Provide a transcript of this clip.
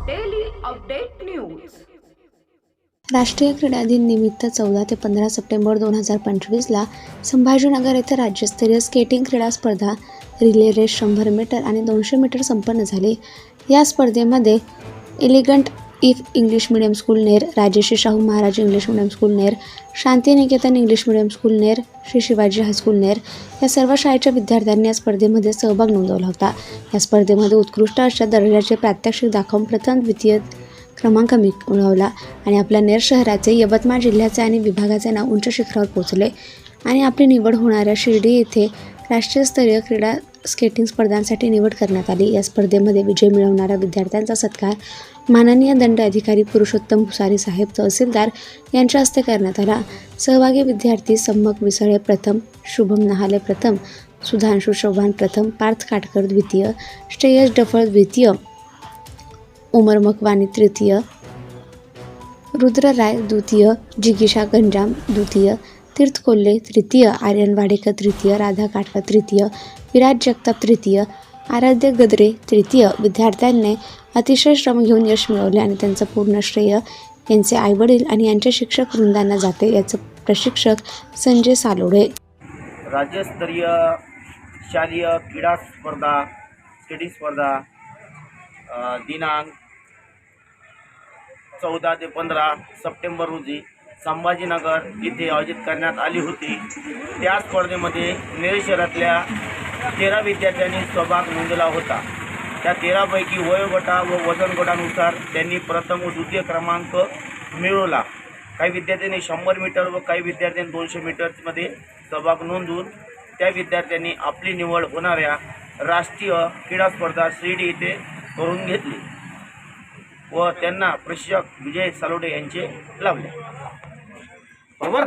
Update news राष्ट्रीय क्रीडा दिन निमित्त चौदा ते पंधरा सप्टेंबर दोन हजार पंचवीसला संभाजीनगर येथे राज्यस्तरीय स्केटिंग क्रीडा स्पर्धा रिले रेस शंभर मीटर आणि दोनशे मीटर संपन्न झाली. या स्पर्धेमध्ये Elegant if English medium school Ner Rajeshri Shahu Maharaj English medium school Ner Shantiniketan English medium school Ner Shri Shivaji high school Ner या सर्व शाळेच्या विद्यार्थ्यांनी या स्पर्धेमध्ये सहभाग नोंदवला होता. या स्पर्धेमध्ये उत्कृष्ट अशा दर्जाचे प्रात्यक्षिक दाखवून प्रथम द्वितीय क्रमांक मिळवला आणि आपल्या नेर शहराचे यवतमाळ जिल्ह्याचे आणि विभागाचे नाव उंच शिखरावर पोहोचले आणि आपली निवड होणाऱ्या शिर्डी येथे राष्ट्रीयस्तरीय क्रीडा स्केटिंग स्पर्धांसाठी निवड करण्यात आली. या स्पर्धेमध्ये विजय मिळवणाऱ्या विद्यार्थ्यांचा सत्कार माननीय दंड अधिकारी पुरुषोत्तम भुसारी साहेब तहसीलदार यांच्या हस्ते करण्यात आला. सहभागी विद्यार्थी सम्मक विसळे प्रथम शुभम नहाले प्रथम सुधांशु चव्हाण प्रथम पार्थ काटकर द्वितीय श्रेयस डफळ द्वितीय उमर मकवानी तृतीय रुद्र राय द्वितीय जिगीषा गंजाम द्वितीय तीर्थ कोल्हे तृतीय आर्यन वाडेकर तृतीय राधा काटकर तृतीय विराज जगताप तृतीय आराध्य गद्रे तृतीय विद्यार्थ्यांनी अतिशय श्रम घेऊन यश मिळवले आणि त्यांचं पूर्ण श्रेय यांचे आईवडील आणि यांच्या शिक्षक वृंदांना जाते याचं प्रशिक्षक संजय सालोडे. राज्यस्तरीय शालेय क्रीडा स्पर्धा क्रीडी स्पर्धा दिनांक चौदा ते पंधरा सप्टेंबर रोजी संभाजीनगर येथे आयोजित करण्यात आली होती. त्या स्पर्धेमध्ये नेर शहरातल्या तेरा विद्यार्थ्यांनी सहभाग नोंदला होता. त्या तेरापैकी वयोगटा व वजन गटानुसार त्यांनी प्रथम व द्वितीय क्रमांक मिळवला. काही विद्यार्थ्यांनी शंभर मीटर व काही विद्यार्थ्यांनी दोनशे मीटरमध्ये सहभाग नोंदवून त्या विद्यार्थ्यांनी आपली निवड होणाऱ्या राष्ट्रीय क्रीडा स्पर्धा शिर्डी येथे करून घेतली व त्यांना प्रशिक्षक विजय सालोडे यांचे लाभले. बरोबर?